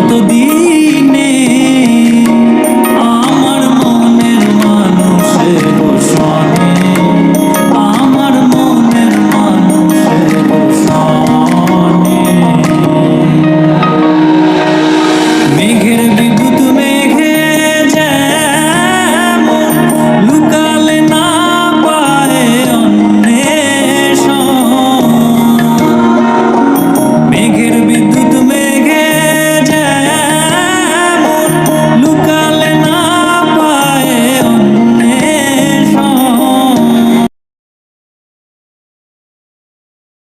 কতদিন